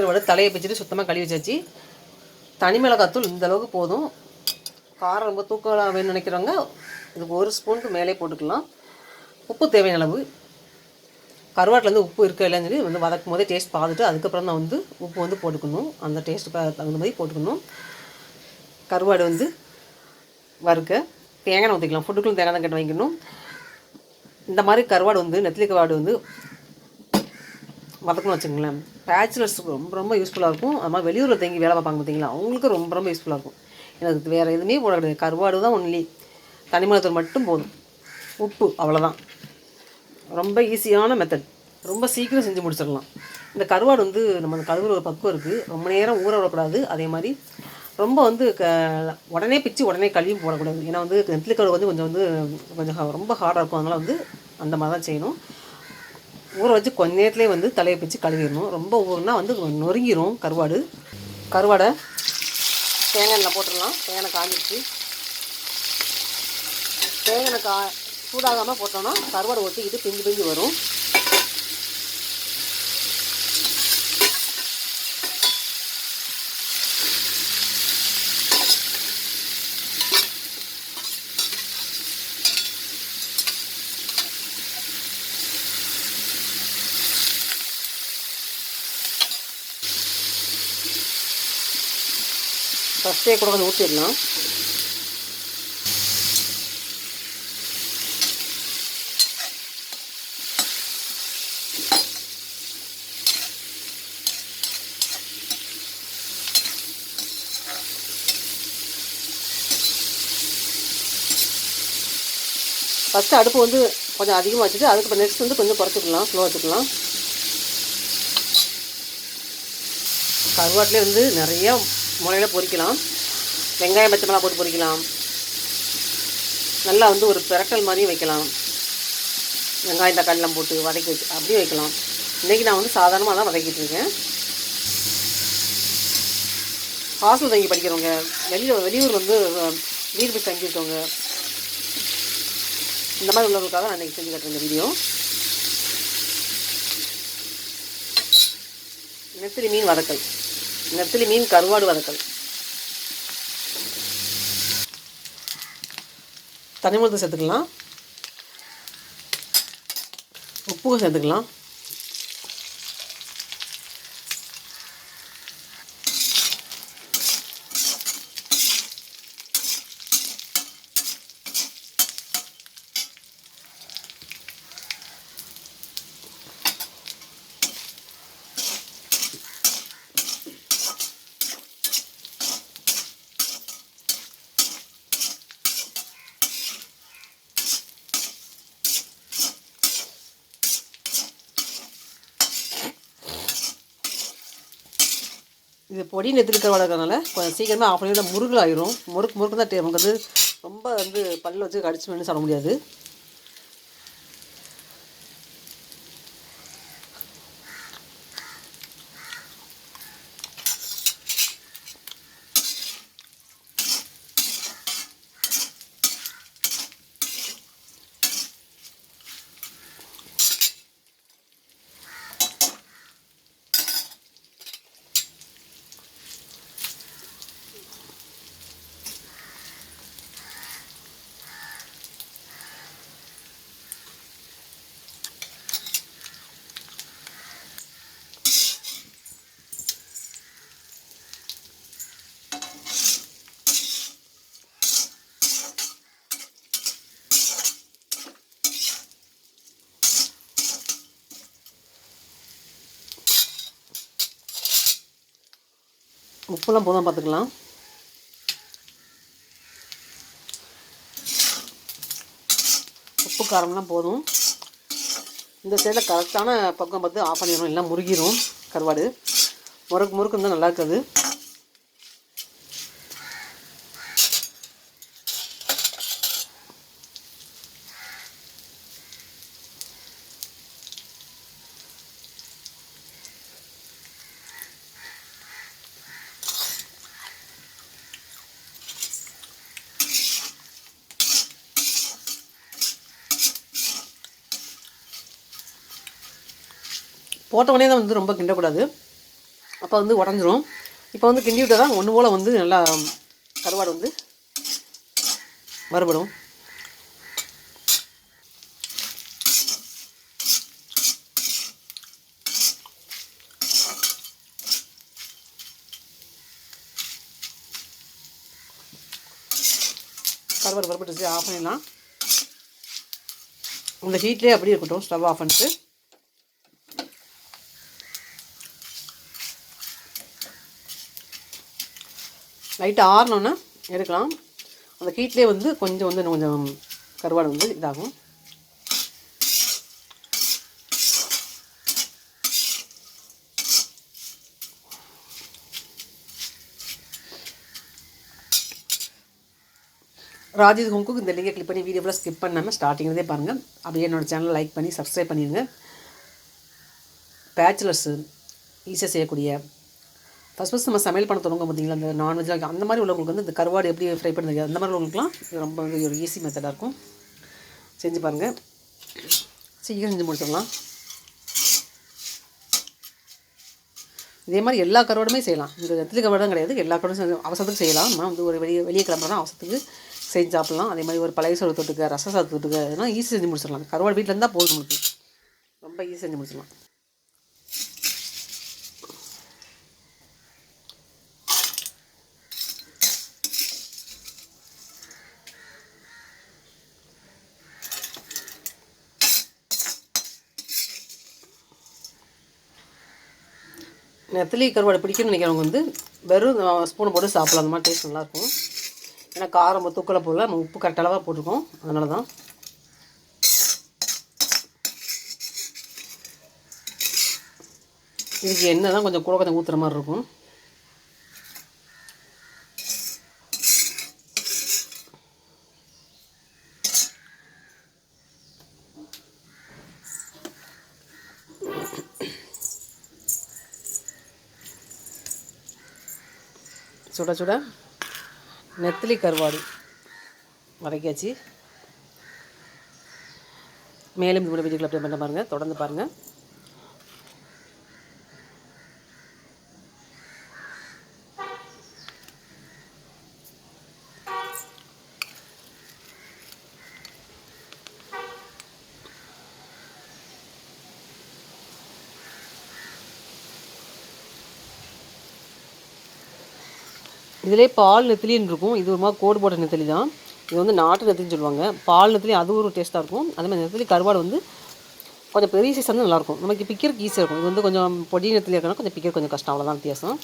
கருவாடு தலையை பிச்சுட்டு சுத்தமாக கழுவி வச்சாச்சு. தனி மிளகாத்தூள் இந்த அளவுக்கு போதும். காரம் ரொம்ப தூக்கம் வேணும்னு நினைக்கிறவங்க இதுக்கு ஒரு ஸ்பூனுக்கு மேலே போட்டுக்கலாம். உப்பு தேவையான அளவு. கருவாட்டில் வந்து உப்பு இருக்கா இல்லைன்னு சொல்லி வந்து வதக்கும் போதே டேஸ்ட் பார்த்துட்டு அதுக்கப்புறம் தான் வந்து உப்பு வந்து போட்டுக்கணும். அந்த டேஸ்ட்டுக்கு தகுந்த மாதிரி போட்டுக்கணும். கருவாடு வந்து வறுக்க. தேங்காய் ஊற்றிக்கலாம் ஃபுட்டுக்குள்ள தேங்காய் தான் கட்டு வாங்கிக்கணும். இந்த மாதிரி கருவாடு வந்து நெத்திலி கருவாடு வந்து வதக்கணும்னு வச்சுங்களேன் பேச்சுலர்ஸுக்கு ரொம்ப ரொம்ப யூஸ்ஃபுல்லாக இருக்கும். அது மாதிரி வெளியூரில் தங்கி வேலை பார்ப்பாங்க பார்த்தீங்களா? அவங்களுக்கு ரொம்ப ரொம்ப யூஸ்ஃபுல்லாக இருக்கும். எனக்கு வேறு எதுவுமே போட கிடையாது. கருவாடு தான் ஒன்லி தனிமிளத்தூள் மட்டும் போதும். உப்பு அவ்வளோதான் ரொம்ப ஈஸியான மெத்தட் ரொம்ப சீக்கிரம் செஞ்சு முடிச்சிடலாம். இந்த கருவாடு வந்து நம்ம அந்த கழுவுற ஒரு பக்குவம் இருக்குது ரொம்ப நேரம் ஊற விடக்கூடாது. அதே மாதிரி ரொம்ப வந்து க உடனே பிச்சு உடனே கழுவி போடக்கூடாது. ஏன்னா வந்து நெத்திலி கருவாடு வந்து கொஞ்சம் வந்து கொஞ்சம் ஹா- ரொம்ப ஹார்டாக இருக்கும். அதனால் வந்து அந்த மாதிரி தான் செய்யணும். ஊற வச்சு கொஞ்ச நேரத்துலேயே வந்து தலையை பிச்சு கழுவிடணும். ரொம்ப ஊறுனா வந்து நொறுங்கிரும் கருவாடு. கருவாடை தேங்காய் எண்ணெய் போட்டுடலாம். தேங்காய் காஞ்சிச்சு தேங்காய் கா சூடாகாமல் போட்டோம்னா கருவாடு ஒட்டிக்கிட்டு பிஞ்சு பிஞ்சு வரும். ஃபஸ்ட்டே கூட கொஞ்சம் ஊற்றிடலாம் ஃபஸ்ட்டு அடுப்பு வந்து கொஞ்சம் அதிகமாக வச்சுட்டு அதுக்கப்புறம் நெக்ஸ்ட் வந்து கொஞ்சம் குறைச்சிக்கலாம் ஸ்லோ வச்சுக்கலாம். கருவாட்டிலே வந்து நிறையா முறையில் பொறிக்கலாம். வெங்காயம் பச்சை மிளகா போட்டு பொறிக்கலாம். நல்லா வந்து ஒரு பிரட்டல் மாதிரியும் வைக்கலாம். வெங்காயம் தக்காளிலாம் போட்டு வதக்கி வச்சு அப்படியே வைக்கலாம். இன்றைக்கி நான் வந்து சாதாரணமாக தான் வதக்கிட்டு இருக்கேன். ஹாஸ்டல் தங்கி படிக்கிறவங்க வெளியில் வெளியூர் வந்து வீடு போய் தங்கியிருக்கவங்க இந்த மாதிரி உள்ளவங்களுக்காக நான் இன்றைக்கி செஞ்சு கட்டுறேன் இந்த வீடியோ. நெத்திரி மீன் வதக்கல். நெத்திலி மீன் கருவாடு வதக்கல். தனி மிளகு சேர்த்துக்கலாம். உப்பு சேர்த்துக்கலாம். இது பொடி நெத்திருக்கிற வளர்க்கறனால கொஞ்சம் சீக்கிரமாக ஆஃப் பண்ணி முருகல் ஆயிரும் முறுக்கு முறுக்கு தான் டே- நமக்கு வந்து ரொம்ப வந்து பல்ல வச்சு கடிச்சு மென்று சாப்பிட முடியாது. உப்புலாம் போதும் பார்த்துக்கலாம். உப்பு காரம்லாம் போதும். இந்த சைடில் கரெக்டான பக்கம் பார்த்து ஆஃப் பண்ணிடணும். எல்லாம் முறுகிடும் கருவாடு. முறுக்கு முறுக்கு இருந்தால் நல்லா இருக்காது. போட்ட உடனே தான் வந்து ரொம்ப கிண்டக்கூடாது. அப்போ வந்து உடஞ்சிரும். இப்போ வந்து கிண்டி விட்டால் தான் ஒன்று போல் வந்து நல்லா கருவாடு வந்து வறுபடும். கருவாடு வறுபட்டுச்சு ஆஃப் பண்ணிடலாம். இந்த ஹீட்லேயே அப்படியே இருக்கட்டும் ஸ்டவ் ஆஃப் பண்ணிட்டு. லைட்டாக ஆறினோன்னே எடுக்கலாம். அந்த ஹீட்லேயே வந்து கொஞ்சம் வந்து இன்னும் கொஞ்சம் கருவாடு வந்து இதாகும். ராஜித் ஹோம்க்கு இந்த லிங்கை கிளிக் பண்ணி வீடியோவில் ஸ்கிப் பண்ணாமல் ஸ்டார்டிங்லேருந்தே பாருங்கள் அப்படியே என்னோடய சேனலை லைக் பண்ணி சப்ஸ்கிரைப் பண்ணிடுங்க பேச்சுலர்ஸு ஈஸியாக செய்யக்கூடிய ஃபஸ்ட் ஃபஸ்ட் நம்ம சமையல் பண்ண தொடங்க பார்த்தீங்களா? அந்த நான்வெஜ்லாம் அந்த மாதிரி உள்ளவங்களுக்கு வந்து இந்த கருவாடு எப்படி ஃப்ரை பண்ணுறது அந்த மாதிரி உள்ளவங்களுக்குலாம் ரொம்ப வந்து ஒரு ஈஸி மெத்தடாக இருக்கும். செஞ்சு பாருங்கள் சீக்கிரம் செஞ்சு முடிச்சிடலாம். இதே மாதிரி எல்லா கருவாடுமே செய்யலாம். இந்த எத்தனை கருவாடும் கிடையாது. எல்லா கருவாடும் அவசரத்துக்கு செய்யலாம். நம்ம வந்து ஒரு வெளியே வெளியே கிளம்புறோம் அவசரத்துக்கு செஞ்சு சாப்பிட்லாம். அதே மாதிரி ஒரு பழைய சோறு தொட்டுக்க ரச சாதம் தொட்டுக்க ஈஸி செஞ்சு முடிச்சிடலாம். கருவாடு வீட்டில் இருந்தால் போதும் நமக்கு ரொம்ப ஈஸி செஞ்சு முடிச்சிடலாம். நெத்திலி கருவாடு பிடிக்கும்னு நினைக்கிறவங்க வந்து வெறும் ஸ்பூனை போட்டு சாப்பிடலாம். அந்த மாதிரி டேஸ்ட் நல்லாயிருக்கும். ஏன்னா காரம் தூக்கலை போடல. நம்ம உப்பு கரெக்டளவாக போட்டிருக்கோம். அதனால தான். இதுக்கு எண்ணெய் தான் கொஞ்சம் கூட கொஞ்சம் ஊற்றுற மாதிரி இருக்கும். சுட சுட நெத்திலி கருவாடு வதக்கியாச்சு. மேலும் இந்த வீடியோக்கள் அப்ளை பண்ண பாருங்கள் தொடர்ந்து பாருங்கள் இதிலே பால் நெத்திலின்னு இருக்கும் இது ஒரு மாதிரி கோடு போட்ட நெத்திலி தான். இது வந்து நாட்டு நெத்திலின்னு சொல்லுவாங்க. பால் நெத்திலி அது ஒரு டேஸ்ட்டாக இருக்கும். அதே மாதிரி நெத்திலி கருவாடு வந்து கொஞ்சம் பெரிய சைஸ் வந்து நல்லாயிருக்கும் நமக்கு பிக்கிறதுக்கு ஈஸியாக இருக்கும். இது வந்து கொஞ்சம் பொடி நெத்திலி இருக்கணும் கொஞ்சம் பிக்கிற கொஞ்சம் கஷ்டம். அவ்வளோதான் வித்தியாசம்.